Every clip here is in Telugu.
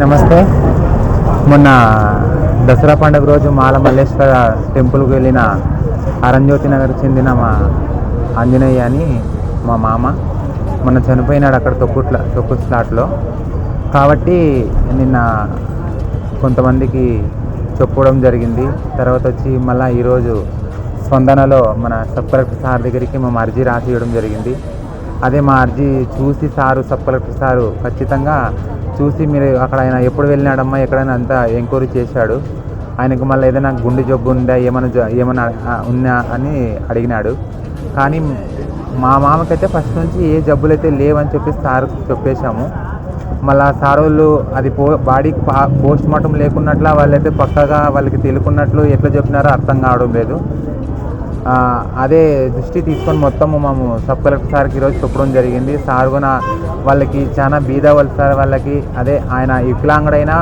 నమస్తే. మొన్న దసరా పండుగ రోజు మాల మల్లేశ్వర టెంపుల్కి వెళ్ళిన అరంజ్యోతి నగర్ చెందిన మా ఆంజనేయ అని మా మామ. మొన్న చనిపోయినాడు అక్కడ తొక్కుట్ల తొక్కు స్లాట్లో. కాబట్టి నిన్న కొంతమందికి చెప్పడం జరిగింది. తర్వాత వచ్చి మళ్ళీ ఈరోజు స్పందనలో మన సబ్ కలెక్టర్ సార్ దగ్గరికి మేము అర్జీ రాసి ఇవ్వడం జరిగింది. అదే మా అర్జీ చూసి సారు సబ్ కలెక్టర్ సారు ఖచ్చితంగా చూసి మీరు అక్కడ ఆయన ఎప్పుడు వెళ్ళినాడమ్మా? ఎక్కడైనా అంతా ఎంక్వైరీ చేశాడు. ఆయనకు మళ్ళీ ఏదైనా గుండె జబ్బు ఉందా? ఏమైనా ఏమైనా ఉన్నా అని అడిగినాడు. కానీ మా మామకైతే ఫస్ట్ నుంచి ఏ జబ్బులు అయితే లేవని చెప్పి సార్ చెప్పేశాము. మళ్ళీ సార్ వాళ్ళు అది పో బాడీకి పా పోస్ట్ మార్టం లేకున్నట్ల వాళ్ళైతే పక్కగా వాళ్ళకి తెలుకున్నట్లు ఎట్లా చెప్పినారో అర్థం కావడం లేదు. అదే దృష్టి తీసుకొని మొత్తము మేము సబ్ కలెక్టర్ సార్కి ఈరోజు చెప్పడం జరిగింది. సార్ కూడా వాళ్ళకి చాలా బీద వాళ్ళు సార్ వాళ్ళకి అదే ఆయన వికలాంగుడైనా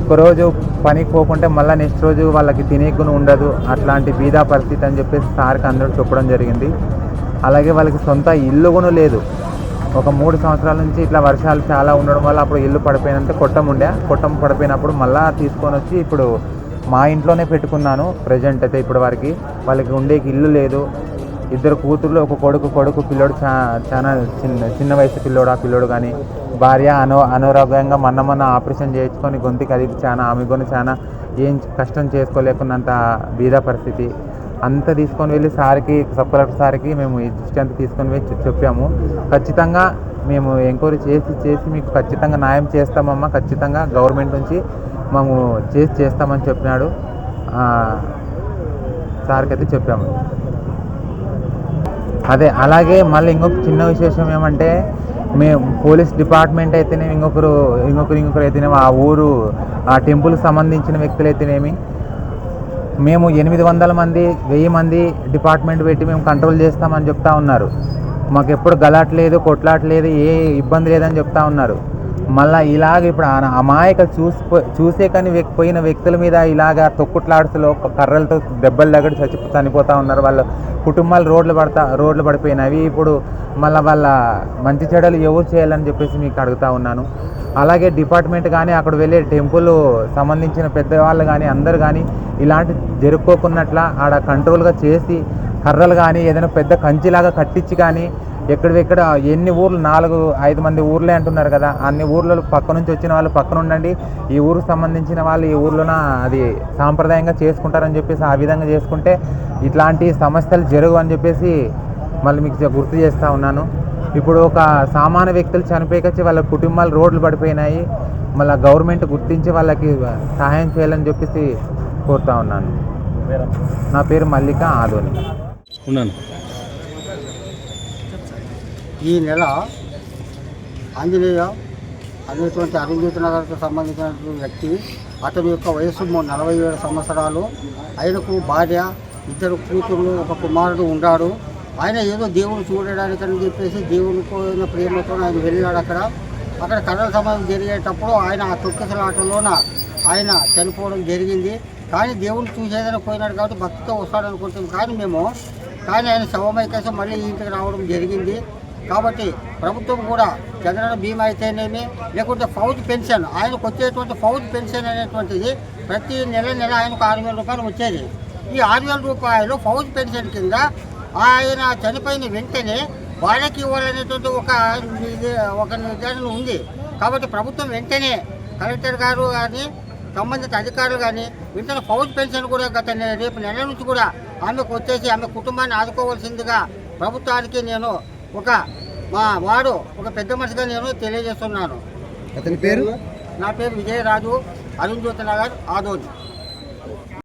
ఒక్కరోజు పనికి పోకుంటే మళ్ళీ నెక్స్ట్ రోజు వాళ్ళకి తినేకుని ఉండదు. అట్లాంటి బీదా పరిస్థితి అని చెప్పేసి సార్కి అందరూ చెప్పడం జరిగింది. అలాగే వాళ్ళకి సొంత ఇల్లు కూడా లేదు. ఒక మూడు సంవత్సరాల నుంచి ఇట్లా వర్షాలు చాలా ఉండడం వల్ల అప్పుడు ఇల్లు పడిపోయినంత కొట్టం ఉండే. కొట్టం పడిపోయినప్పుడు మళ్ళీ తీసుకొని వచ్చి ఇప్పుడు మా ఇంట్లోనే పెట్టుకున్నాను. ప్రజెంట్ అయితే ఇప్పటి వరకు. వాళ్ళకి ఉండేకి ఇల్లు లేదు. ఇద్దరు కూతుర్లు ఒక కొడుకు కొడుకు పిల్లోడు చా చాలా చిన్న చిన్న వయసు పిల్లోడు ఆ పిల్లోడు కానీ భార్య అనో అనారోగ్యంగా మొన్న మొన్న ఆపరేషన్ చేయించుకొని గొంతుకి అది చాలా ఆమె కూడా చాలా ఏం కష్టం చేసుకోలేకున్నంత బీద పరిస్థితి. అంతా తీసుకొని వెళ్ళి సార్కి సబ్ కలెక్టర్ సార్కి మేము ఈ దృష్టి అంతా తీసుకొని వెళ్ళి చెప్పాము. ఖచ్చితంగా మేము ఎంక్వైరీ చేసి చేసి మీకు ఖచ్చితంగా న్యాయం చేస్తామమ్మా. ఖచ్చితంగా గవర్నమెంట్ నుంచి మేము చేసి చేస్తామని చెప్పినాడు. సార్కి అయితే చెప్పాము. అదే అలాగే మళ్ళీ ఇంకొక చిన్న విశేషం ఏమంటే మేము పోలీస్ డిపార్ట్మెంట్ అయితేనేమి ఇంకొకరు ఇంకొకరు ఇంకొకరు అయితేనేమి ఆ ఊరు ఆ టెంపుల్కి సంబంధించిన వ్యక్తులు అయితేనేమి మేము ఎనిమిది వందల మంది వెయ్యి మంది డిపార్ట్మెంట్ పెట్టి మేము కంట్రోల్ చేస్తామని చెప్తా ఉన్నారు. మాకు ఎప్పుడు గలాట్లేదు కొట్లాట్లేదు ఏ ఇబ్బంది లేదని చెప్తా ఉన్నారు. మళ్ళీ ఇలాగ ఇప్పుడు ఆ అమాయక చూసి చూసే కానీ పోయిన వ్యక్తుల మీద ఇలాగ తొక్కుట్లాడుతులో కర్రలతో దెబ్బలు దగ్గర చచ్చి చనిపోతూ ఉన్నారు. వాళ్ళ కుటుంబాలు రోడ్లు పడతా రోడ్లు పడిపోయినవి ఇప్పుడు మళ్ళీ వాళ్ళ మంచి చెడలు ఎవరు చేయాలని చెప్పేసి మీకు అడుగుతా ఉన్నాను. అలాగే డిపార్ట్మెంట్ కానీ అక్కడ వెళ్ళే టెంపుల్ సంబంధించిన పెద్దవాళ్ళు కానీ అందరు కానీ ఇలాంటి జరుపుకోకున్నట్ల ఆడ కంట్రోల్గా చేసి కర్రలు కానీ ఏదైనా పెద్ద కంచిలాగా కట్టించి కానీ ఎక్కడిక్కడ ఎన్ని ఊర్లు నాలుగు ఐదు మంది ఊర్లే అంటున్నారు కదా. అన్ని ఊర్లలో పక్క నుంచి వచ్చిన వాళ్ళు పక్కన ఉండండి. ఈ ఊరికి సంబంధించిన వాళ్ళు ఈ ఊర్లోన అది సాంప్రదాయంగా చేసుకుంటారని చెప్పేసి ఆ విధంగా చేసుకుంటే ఇట్లాంటి సమస్యలు జరుగు అని చెప్పేసి మళ్ళీ మీకు గుర్తు చేస్తూ ఉన్నాను. ఇప్పుడు ఒక సామాన్య వ్యక్తులు చనిపోయి వాళ్ళ కుటుంబాలు రోడ్లు పడిపోయినాయి. మళ్ళీ గవర్నమెంట్ గుర్తించి వాళ్ళకి సహాయం చేయాలని చెప్పేసి కోరుతా ఉన్నాను. నా పేరు మల్లిక ఆదోని. ఉన్నాను. ఈ నెల ఆంజనేయ అనేటువంటి అరుంధతి నగర్కు సంబంధించినటువంటి వ్యక్తి అతని యొక్క వయసు నలభై ఏడు సంవత్సరాలు. ఆయనకు భార్య ఇద్దరు కూతురు ఒక కుమారుడు ఉన్నాడు. ఆయన ఏదో దేవుని చూడడానికని చెప్పేసి దేవుని పోయిన ప్రేమతో ఆయన వెళ్ళాడు అక్కడ. అక్కడ కథల సమయం జరిగేటప్పుడు ఆయన ఆ తొక్కిసలాటలోన ఆయన చనిపోవడం జరిగింది. కానీ దేవుడు చూసేదని పోయినాడు కాబట్టి భక్తితో వస్తాడు అనుకుంటాం కానీ మేము కానీ ఆయన శవమైకేసం మళ్ళీ ఇంటికి రావడం జరిగింది. కాబట్టి ప్రభుత్వం కూడా జగనన్న బీమా అయితేనేమి లేకుంటే ఫౌజ్ పెన్షన్ ఆయనకు వచ్చేటువంటి ఫౌజ్ పెన్షన్ అనేటువంటిది ప్రతి నెల నెల ఆయనకు ఆరు వేల రూపాయలు వచ్చేది. ఈ ఆరు వేల రూపాయలు ఫౌజ్ పెన్షన్ కింద ఆయన చనిపోయిన వెంటనే వాళ్ళకి ఇవ్వాలనేటువంటి ఒక ఇది ఒక నిర్ధారణ ఉంది. కాబట్టి ప్రభుత్వం వెంటనే కలెక్టర్ గారు కానీ సంబంధిత అధికారులు కానీ వెంటనే ఫౌజ్ పెన్షన్ కూడా గత రేపు నెల నుంచి కూడా ఆమెకు వచ్చేసి ఆమె కుటుంబాన్ని ఆదుకోవాల్సిందిగా ప్రభుత్వానికి నేను ఒక మా వాడు ఒక పెద్ద మనిషిగా నేను తెలియజేస్తున్నాను. అతని పేరు? నా పేరు విజయరాజు అరుణ్ జ్యోతి నగర్ ఆదోని.